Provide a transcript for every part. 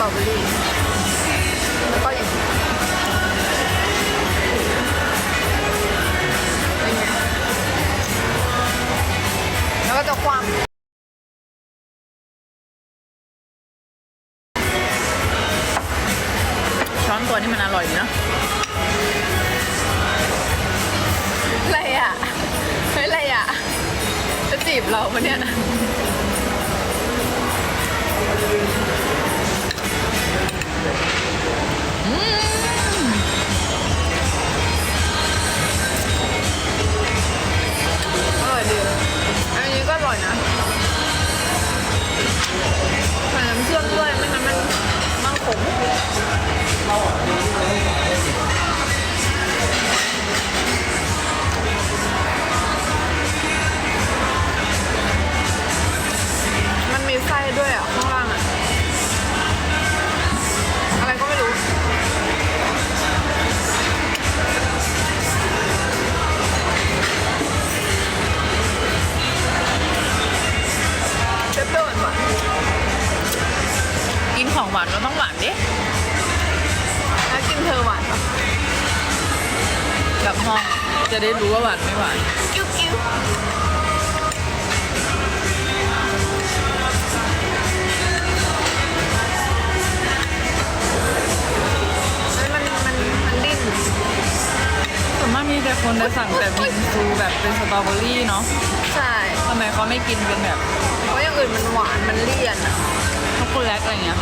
ตรอเบอรี่แล้วก็อย่างนี้แล้วก็จะความ มันขม ของหวานก็ต้องหวานดิๆแล้วกินเธอหวานปะกลับห้องจะได้รู้ว่าหวานไม่หวาน กิ้วกิ้วเฮ้ยมันมันมันดิ้นส่วนมากมีแต่คนจะสั่งแต่บิงซูแบบเป็นสตรอเบอรี่เนาะใช่ทำไมเขาไม่กินเป็นแบบ เพราะอย่างอื่นมันหวานมันเลี่ยนอะช็อ กโกแลกอะไรเงี้ย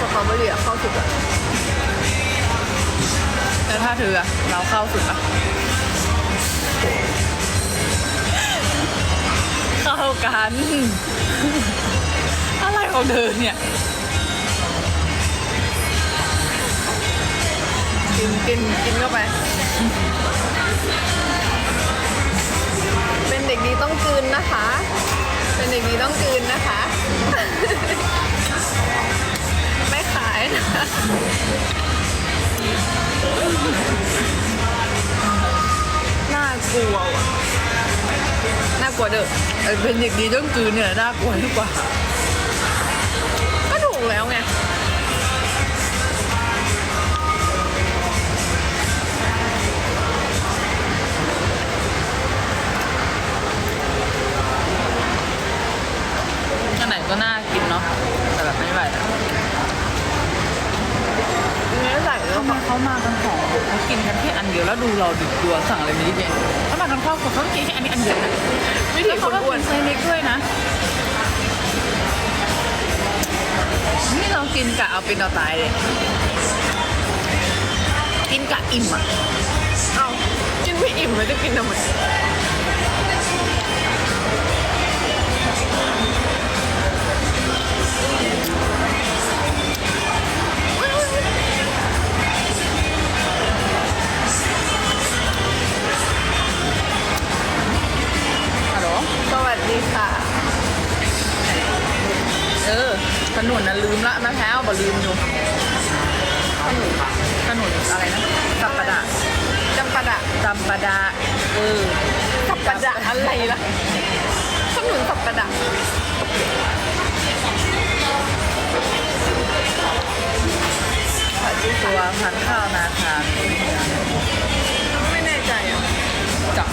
สตรอเบอรี่อะเข้าสุดอะแต่ถ้าเธออะเราเข้าสุดปะเข้ากัน อะไรของเธอเนี่ยกินกินกินเข้าไป เป็นเด็กดีต้องกลืนนะคะ เป็นเด็กดีต้องกลืนนะคะไม่ขายนะน่ากลัวน่ากลัวเด้อเป็นเด็กดีต้องกืนเนี่ยน่ากลัวดีกว่า เขามากันสองเขากินกันแค่อันเดียวแล้วดูเราดิดัวสั่งอะไรไม่ได้เองเขามากันครอบครัวเขากินแค่อันนี้อันเดียวนะวิถีแล้คเขานก็อ้วกินนไซส์เล็กด้วยนะนี่เรากินกะเอาเป็นเอาตายเลยกินกะอิ่มอะเอากินไม่อิ่มเลยจะกินทำไม วัสดีค่ะ เออ ขนุนน่ะลืมละมะพร้าวบ่ลืมอยู่ ขนุนขนุนอะไรนะจับประดาจำปาดะจับซัมปะดา เออสับกระดาษอะไรล่ะ ขนุนสับกระดาษตัวพันข้าวนาคาไม่แน่ใจอะกับ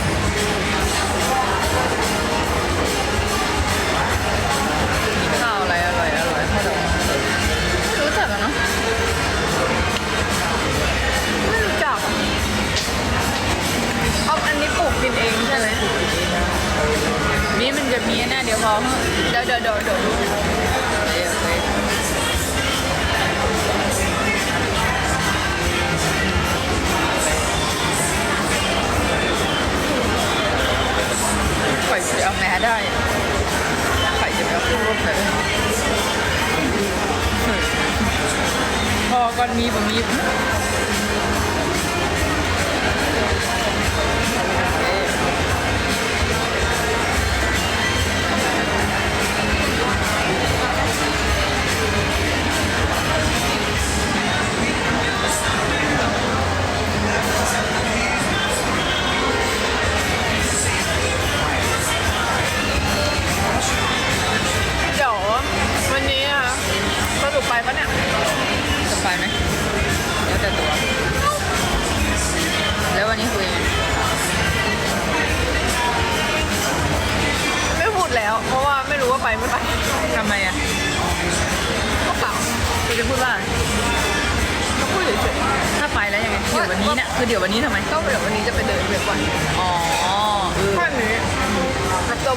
นนี้ปลูกกินเองใช่ไหมนี่มันจะมีแน่เดี๋ยวพอเดี๋ยวเดี๋ยวเดี๋ยวเดี๋ยวดูเดี๋ยวเดี๋ยวไข่จะเอาแม่ได้ไข่จะไม่เอาขึ้นรถเลยพอก่อนมีผมมี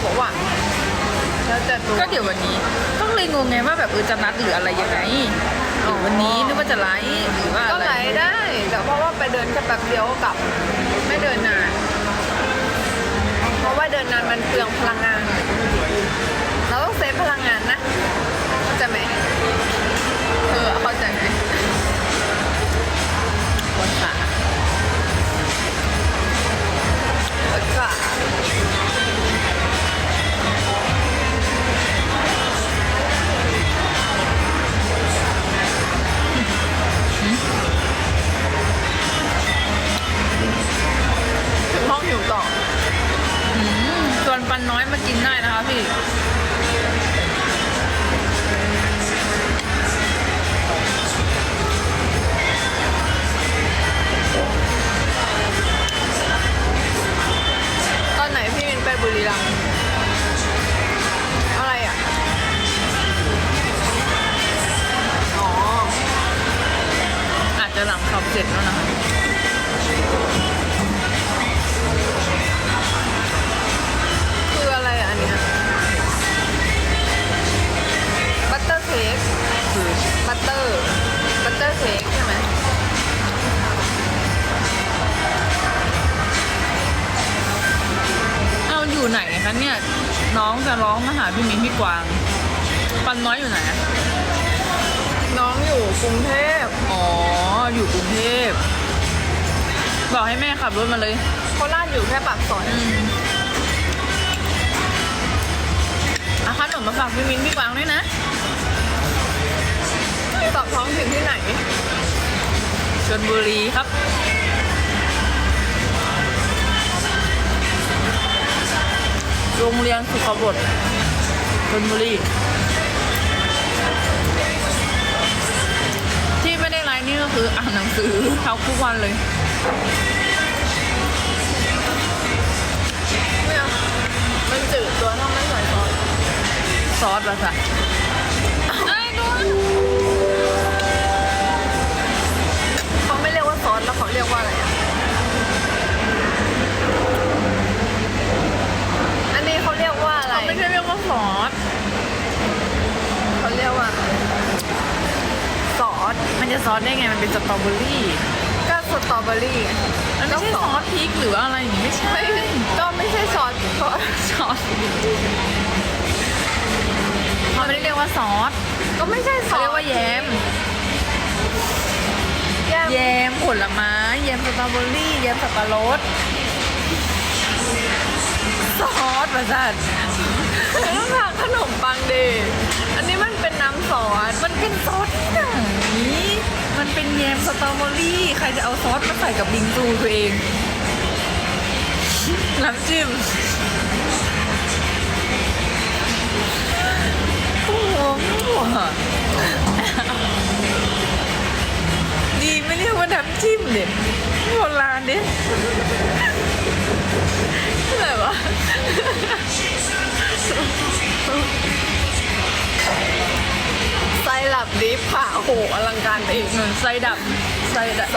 บอกว่าแล้วแต่ตัวก็เดี๋ยววันนี้ ต้องเลยงงไงว่าแบบเออจะนัดหรืออะไรยังไงหรือวันนี้นึกว่าจะไลฟ์หรือว่าก็อะไรไหลได้ แต่เพราะว่าไปเดินแค่แป๊บเดียวก็กลับ ไม่เดินนานเพราะว่าเดินนานมันเปลืองพลังงาน เราต้องเซฟพลังงานนะเข้าใจไหมเออเข้าใจไหมคนขา แล้วก็ พี่มิ้นพี่กวาง ปันน้อยอยู่ไหนอะน้องอยู่กรุงเทพอ๋อ อยู่กรุงเทพ บอกให้แม่ขับรถมาเลยโคราชอยู่แค่ปากซอยอืมอาขนมมาฝากพี่มิ้นพี่กวางด้วยนะตอบท้องถิ่นที่ไหนชลบุรีครับโรงเรียนสุขบด ชลบุรีที่ไม่ได้ไลน์นี่ก็คืออ่านหนังสือเท่าทุกวันเลยไม่เอามันจืดตัวถ้าไม่ใส่ซอสซอสละจ้ะไอ้ดูเขาไม่เรียกว่าซอสแล้วเขาเรียกว่าอะไรอะ จะซอสได้ไงมันเป็นสตรอเบอรี่ก็สตรอเบอรี่ไงมันไม่ใช่ซอสพริกหรือว่าอะไรอย่างงี้ไม่ใช่ไม่ก็ไม่ใช่ซอสซอสซอสเขาไม่ได้เรียกว่าซอสก็ไม่ใช่ซเขาอสเรียกว่าแยมแยมแยมผลไม้แยมสตรอเบอรี่แยมสับปะรดซอสประจันต้องทานขนมปังดิอันนี้มันเป็นน้ำซอสมันเป็นซอสที่ สตรอเบอรี่ ใครจะเอาซอสมาใส่กับบิงซูตัวเอง น้ำจิ้มโอ้โหดีไม่เรียกว่าน้ำจิ้มเด็ดโบราณเด็ดอะไรวะ หลับดิฟค่ะ โอ้โหอลังการไปอีกเหมือนไซดับไซดับ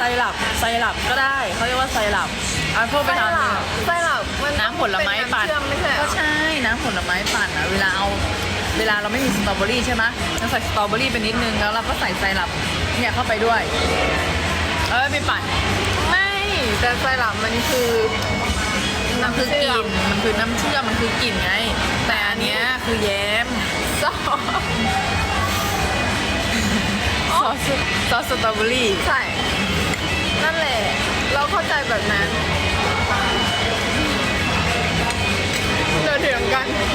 ไซหลับไซหลับก็ได้เขาเรียกว่าไซหลับอะพวกไปไส้ทานหลับไส้หลับมันน้ำผลไม้ปั่นเป็ำเชื่อมไม่ใช่เหรก็อใช่น้ำผลไม้ปั่นอะเวลาเอาเวลาเราไม่มีสตรอเบอรี่ใช่ไหมเราใส่สตรอเบอรี่ไปนิดนึงแล้วเราก็ใส่ไซรัปเนี่ยเข้าไปด้วยแล้วไปปั่นไม่แต่ไส้หลับมันคือมันคือกลิ่นมันคือน้ำเชื่อมมันคือกลิ่นไง แต่อันเนี้ยคือแย้มซอส ซอสซอสสตรอเบอรี่ใช่ นั่นแหละ เราเข้าใจแบบนั้นเราเถียงกันน้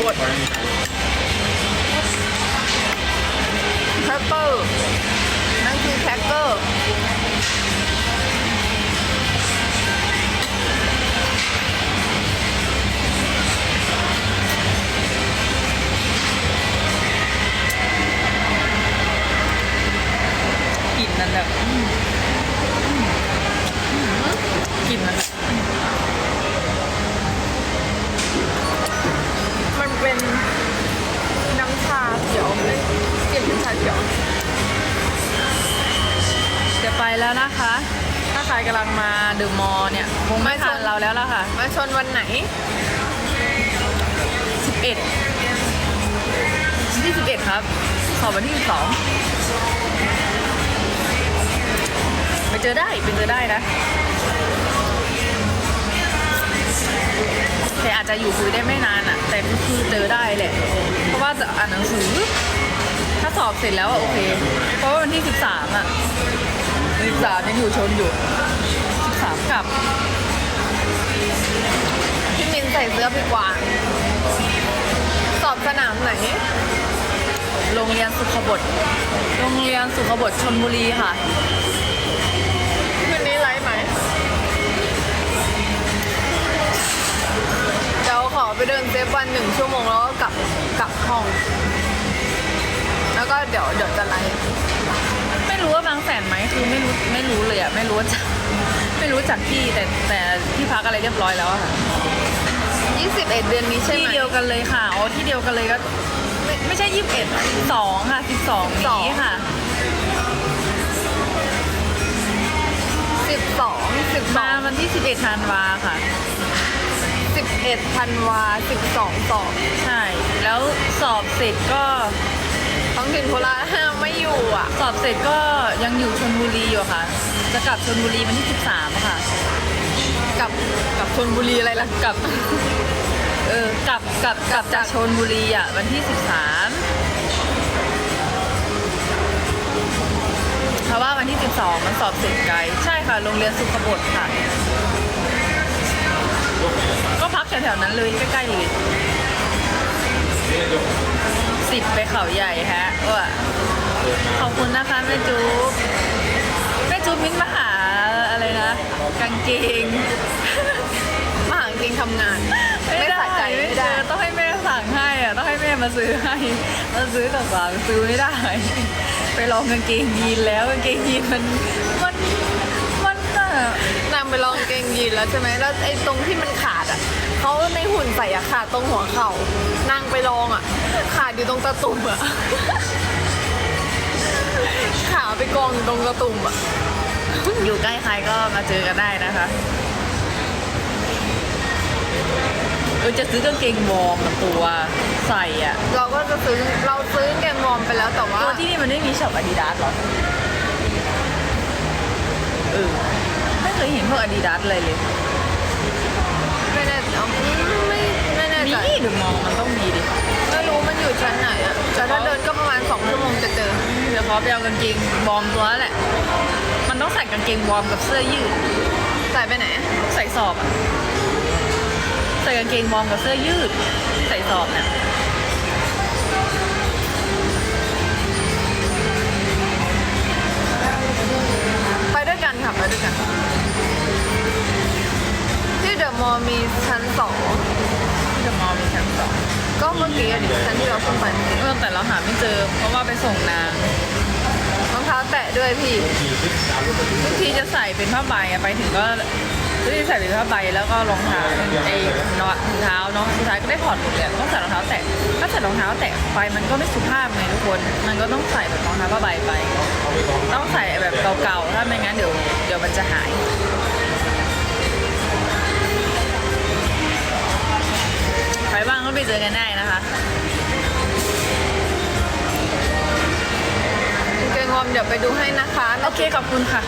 บดแครกเกอร์นั่นคือแครกเกอร์กลิ่นมันแบบอืมอืมอืมกลิ่นมันแบบมัน เป็นน้ำชาเขียวเลยกลิ่นเป็นชาเขียวจะไปแล้วนะคะ ถ้าใครกำลังมาเดอะมอลล์เนี่ยคงไม่ทันเราแล้วล่ะค่ะ มาชนวันไหน 11ที่11 ครับ สอบวันที่12ไปเจอได้ไปเจอได้นะ แต่อาจจะอยู่คุยได้ไม่นานอะแต่ก็คือเจอได้แหละ เพราะว่าจะอ่านหนังสือ ถ้าสอบเสร็จแล้วอะโอเค เพราะว่าวันที่13อะ13ยังอยู่ชนอยู่13กลับพี่มินใส่เสื้อพี่กวางสอบสนามไหน โรงเรียนสุขบด โรงเรียนสุขบดชนบุรีค่ะ ไปเดินเซฟวันหนึ่งชั่วโมงแล้วก็กลับกลับห้อง แล้วก็เดี๋ยวเดี๋ยวจะไลฟ์ไม่รู้ว่าบางแสนไหมคือไม่รู้ไม่รู้เลยอะไม่รู้จักไม่รู้จักที่แต่แต่ที่พักอะไรเรียบร้อยแล้วอะค่ะ21 เดือนนี้ใช่ไหมที่เดียวกันเลยค่ะอ๋อที่เดียวกันเลยก็ไม่ไม่ใช่ยี่สิบเอ็ดสองค่ะสิบสองนี้ค่ะ 12 มาวันที่สิบเอ็ดธันวาค่ะ12 11ธันวา12สอบใช่ แล้วสอบเสร็จก็ท้องถิ่นโคราชห้ามไม่อยู่อะ สอบเสร็จก็ยังอยู่ชนบุรีอยู่ค่ะ จะกลับชนบุรีวันที่สิบสามค่ะกับกับชนบุรีอะไรล่ะกลับ เออกลับกลับกลับจากชนบุรีอะวันที่สิบสามเพราะว่าวันที่สิบสองมันสอบเสร็จไกล ใช่ค่ะ โรงเรียนสุขบดค่ะ แถวๆนั้นเลยใกล้ๆเลยสิบไปเขาใหญ่ฮะว่าขอบคุณนะคะแม่จู๊บแม่จู๊บมิ้นมาหาอะไรนะกางเกงมหาจริงทำงาน ไม่สะใจไม่ไม่ได้ได้ต้องให้แม่สั่งให้อะต้องให้แม่มาซื้อให้มาซื้อกับสาวซื้อไม่ได้ ไปลองกางเกงยีนแล้วกางเกงยีนมันมันมันอะนางไปลองเกงยีนแล้วใช่ไหมแล้วไอ้ตรงที่มันขาดอะ เขาในหุ่นใส่อะขาดตรงหัวเข่านางไปลองอะขาดอยู่ตรงตะตุ่มอะขาไปกองอยู่ตรงตะตุ่มอะอยู่ใกล้ใครก็มาเจอกันได้นะคะเออจะซื้อกางเกงวอร์มมาตัวใส่อะเราก็จะซื้อเราซื้อเกมวอร์มไปแล้วแต่ว่าตัวที่นี่มันไม่มีช็อปอาดิดาสหรอเออไม่เคยเห็นพวกอาดิดาสอะไรเลย ไม่แน่เอาไม่ไม่แน่มีใจเดี๋ยวมองมันต้องมีดิไม่รู้มันอยู่ชั้นไหนอะแต่ถ้าเดินก็ประมาณ2ชั่วโมงจะเจอ เดี๋ยวขอไปเอากางเกงวอร์มตัวนั้นแหละ มันต้องใส่กางเกงวอร์มกับเสื้อยืด ใส่ไปไหน ใส่สอบอะใส่กางเกงวอร์มกับเสื้อยืด ใส่สอบเนี่ยไปด้วยกันค่ะไปด้วยกัน ที่เดอะมอลล์มีชั้นสองที่จะมอมีชั้นสองก็เมื่อกี้อะดิชั้นที่เราขึ้นไปเมื่อกี้เออแต่เราหาไม่เจอ เพราะว่าไปส่งนางรองเท้าแตะด้วยพี่ ทุกทีจะใส่เป็นผ้าใบอะไปถึงก็ทุกทีใส่เป็นผ้าใบแล้วก็รองเท้าไอ้น็อตถุงเท้าเนาะสุดท้ายก็ได้ถอดหมดเลยต้องใส่รองเท้าแตะถ้าใส่รองเท้าแตะไปมันก็ไม่สุภาพไงทุกคน มันก็ต้องใส่แบบรองเท้าผ้าใบไป ต้องใส่แบบเก่าๆถ้าไม่งั้นเดี๋ยวเดี๋ยวมันจะหาย บ้างก็ไปเจอกันได้นะคะเกงวอร์มเดี๋ยวไปดูให้นะคะโอเคขอบคุณค่ะ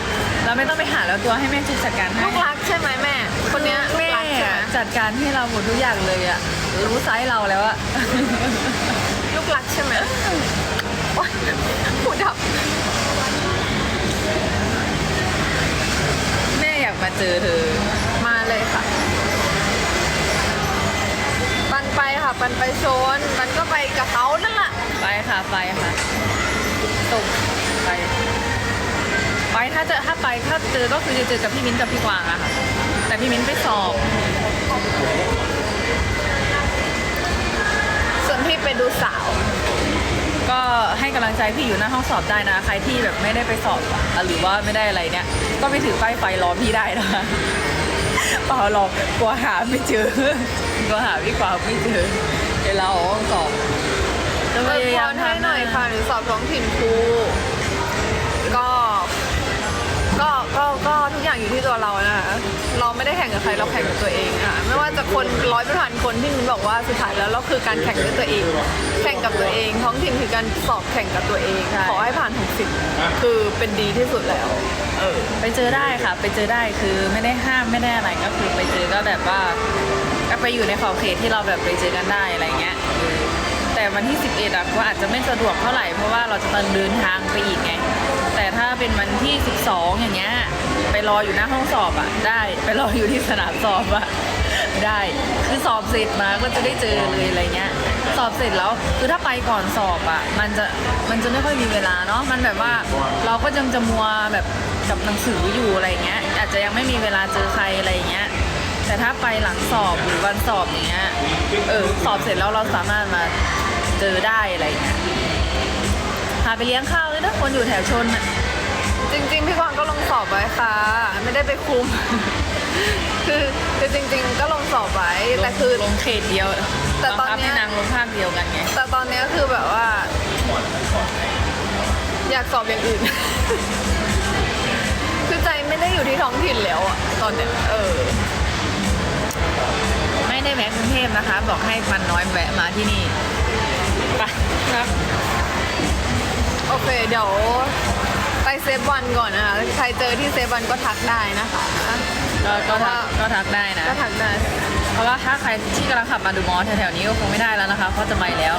เราไม่ต้องไปหาแล้วตัวให้แม่จุดจัดการให้ลูกรักใช่ไหมแม่ คนเนี้ยลูแม่กรักใช่ไหมจัดการให้เราหมดทุกอย่างเลยอะรู้ไซส์เราแล้วอะลูกรักใช่ไหมโอ๊ยหูดับแม่อยากมาเจอเธอมาเลยค่ะ นไปค่ะปันไปโซนปันก็ไปกับเขานั่นแหละไปค่ะไปค่ะตกไป ไปถ้าเจอถ้าไปถ้าเจอก็คือจะเจอกับพี่มิ้นท์กับพี่กวางอะค่ะ แต่พี่มิ้นท์ไปสอบ ส่วนพี่ไปดูสาว ก็ให้กำลังใจพี่อยู่หน้าห้องสอบได้นะ ใครที่แบบไม่ได้ไปสอบอะหรือว่าไม่ได้อะไรเนี่ย ก็ไปถือป้ายไฟรอพี่ได้นะคะเปล่าหรอกกลัวหาไม่เจอกลัวหาพี่กวางไม่เจอเว ลาออกห้องสอบจะเปิพดยายาพมรให้หน่อยทำค่ะหรือสอบท้องถิ่นครูก็ก็ก็ก็ทุกอย่างอยู่ที่ตัวเรานะคะเราไม่ได้แข่งกับใครเราแข่งกับตัวเองค่ะไม่ว่าจะคนร้อยเป็นพันคนที่มิ้นบอกว่าสุดท้ายแล้วเราคือการแข่งด้วยตัวเอง แข่งกับตัวเอง ท้องถิ่นคือการสอบแข่งกับตัวเองขอให้ผ่าน60คือเป็นดีที่สุดแล้ว เออ ไปเจอได้ค่ะ ไปเจอได้คือไม่ได้ห้ามไม่ได้อะไรก็คือไปเจอก็แบบว่าก็ ไปอยู่ในขอบเขตที่เราแบบไปเจอกันได้อะไรเงี้ยเออแต่วันที่ 11อะก็อาจจะไม่สะดวกเท่าไหร่เพราะว่าเราจะต้องเดินทางไปอีกไง แต่ถ้าเป็นวันที่ 12 อย่างเงี้ยไปรออยู่หน้าห้องสอบอะได้ไปรออยู่ที่สนามสอบอะได้คือสอบเสร็จมาก็จะได้เจอเลยอะไรเงี้ยสอบเสร็จแล้วคือถ้าไปก่อนสอบอะมันจะมันจะไม่ค่อยมีเวลาเนาะมันแบบว่าเราก็ยังจะมัวแบบกับหนังสืออยู่อะไรเงี้ยอาจจะยังไม่มีเวลาเจอใครอะไรเงี้ย แต่ถ้าไปหลังสอบหรือวันสอบอย่างเงี้ยเออสอบเสร็จแล้วเราสามารถมาเจอได้อะไรเงี้ยพาไปเลี้ยงข้าวเลยนะคนอยู่แถวชนอะจริง ๆ พี่กวางก็ลงสอบไว้ค่ะ ไม่ได้ไปคุม คือคือจริง ๆ ก็ลงสอบไว้แต่คือลงเขตเดียว แต่ตอนนี้นางลงภาคเดียวกันไงแต่ตอนนี้คือแบบว่า อยากสอบอย่างอื่น คือใจไม่ได้อยู่ที่ท้องถิ่นแล้วอะตอนเนี้ยเออ ไม่ได้แวะกรุงเทพนะคะ บอกให้มันน้อยแวะมาที่นี่ไปครับโอเคเดี๋ยวไปเซฟวันก่อนนะคะ ใครเจอที่เซฟวันก็ทักได้นะคะก็ก็เพราะทัว่ากก็ทักได้นะ ก็ทักได้ เพราะว่าถ้าใครที่กำลังขับมาดูมอแถวๆนี้ก็คงไม่ได้แล้วนะคะ เพราะจะไม่แล้ว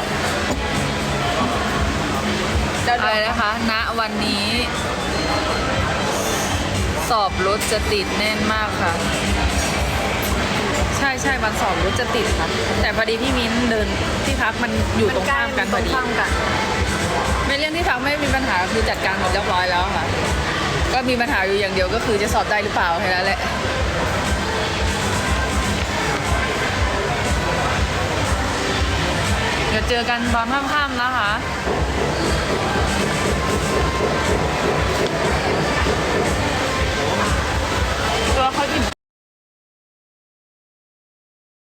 เดี๋ยวอะไรเดี๋ยวนะคะ ณ วันนี้ สอบรถจะติดแน่นมากค่ะ ใช่ใช่วันสอบรถจะติดค่ะแต่พอดีพี่มิ้นเดินที่พักมันอยู่ตรงข้ามกันพตรองดีข้ามกันในเรื่องที่พักไม่มีปัญหาคือจัดการหมดเรียบร้อยแล้วค่ะ ก็มีปัญหาอยู่อย่างเดียวก็คือจะสอบได้หรือเปล่าแค่นั้นแหละเดี๋ยวเจอกันตอนค่ำๆนะคะตัวเขาอิ่ม